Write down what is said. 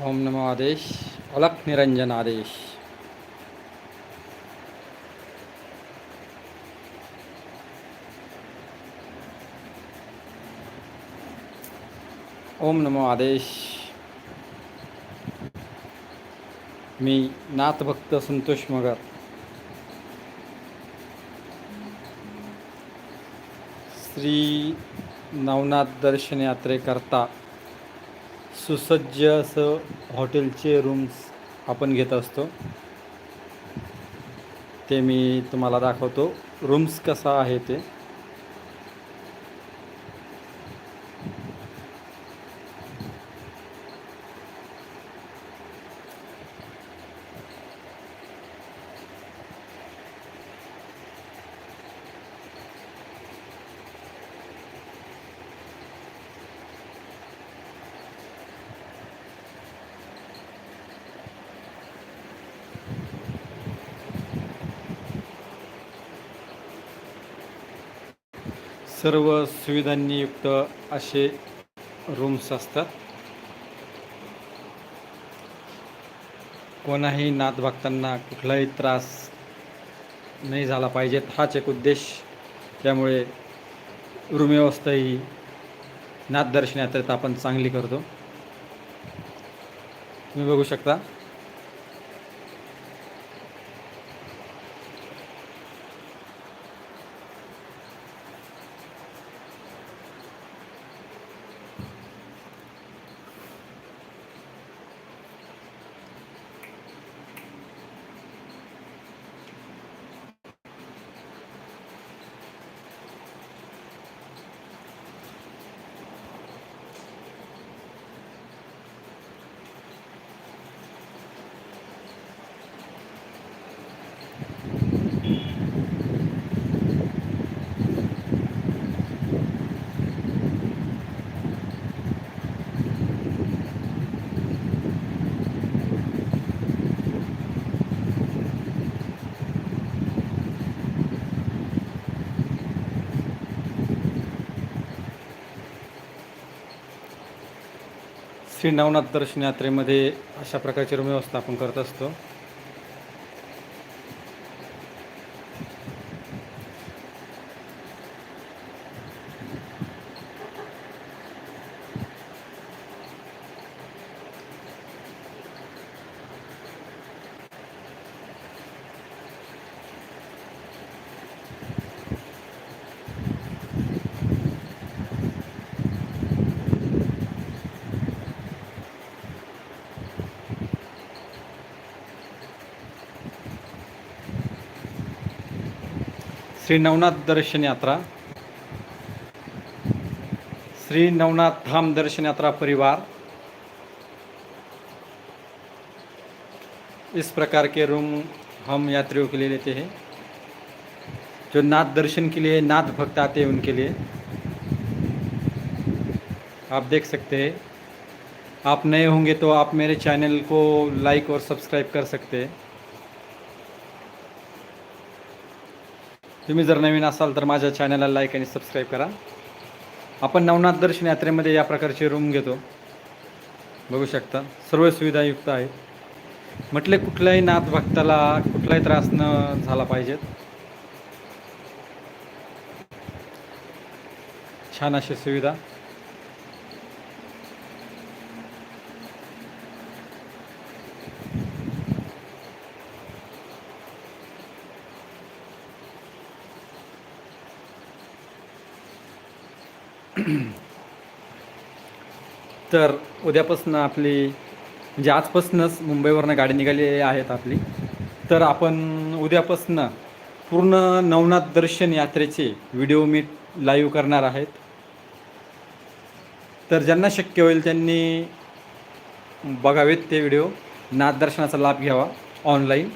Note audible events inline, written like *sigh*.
ओम नमो आदेश अलख निरंजन आदेश। ओम नमो आदेश। मी नाथभक्त संतोष मगर। श्री नवनाथ दर्शन यात्रेकरता सुसज्ज असं हॉटेलचे रूम्स आपण घेत असतो. ते मी तुम्हाला दाखवतो. रूम्स कसा आहे ते. सर्व सुविधांनी युक्त असे रूम्स असतात. कोणाही नाथ भक्तांना कुठलाही त्रास नाही झाला पाहिजेत हाच एक उद्देश. त्यामुळे रूम व्यवस्था ही नाथ दर्शन यात्रेत आपण चांगली करतो. तुम्ही बघू शकता. श्री नवनाथ दर्शन यात्रेमध्ये अशा प्रकारची रूम व्यवस्था आपण करत असतो. श्री नवनाथ दर्शन यात्रा, श्री नवनाथ धाम दर्शन यात्रा परिवार, इस प्रकार के रूम हम यात्रियों के लिए लेते हैं, जो नाथ दर्शन के लिए, नाथ भक्त आते हैं उनके लिए। आप देख सकते हैं, आप नए होंगे तो आप मेरे चैनल को लाइक और सब्सक्राइब कर सकते हैं। तुम्ही जर नवीन असाल तर माझ्या चॅनलला लाईक आणि सबस्क्राईब करा. आपण नवनाथ दर्शन यात्रेमध्ये या प्रकारचे रूम घेतो. बघू शकता. सर्व सुविधायुक्त आहेत. म्हटले कुठल्याही नाथ भक्ताला कुठलाही त्रास न झाला पाहिजेत छान अशी सुविधा. *clears throat* तर उद्यापासून आपली म्हणजे आजपासूनच मुंबईवरनं गाडी निघाली आहेत आपली. तर आपण उद्यापासून पूर्ण नवनाथ दर्शन यात्रेचे व्हिडिओ मी लाईव्ह करणार आहेत. तर ज्यांना शक्य होईल त्यांनी बघावेत ते व्हिडिओ. नाथ दर्शनाचा लाभ घ्यावा ऑनलाईन.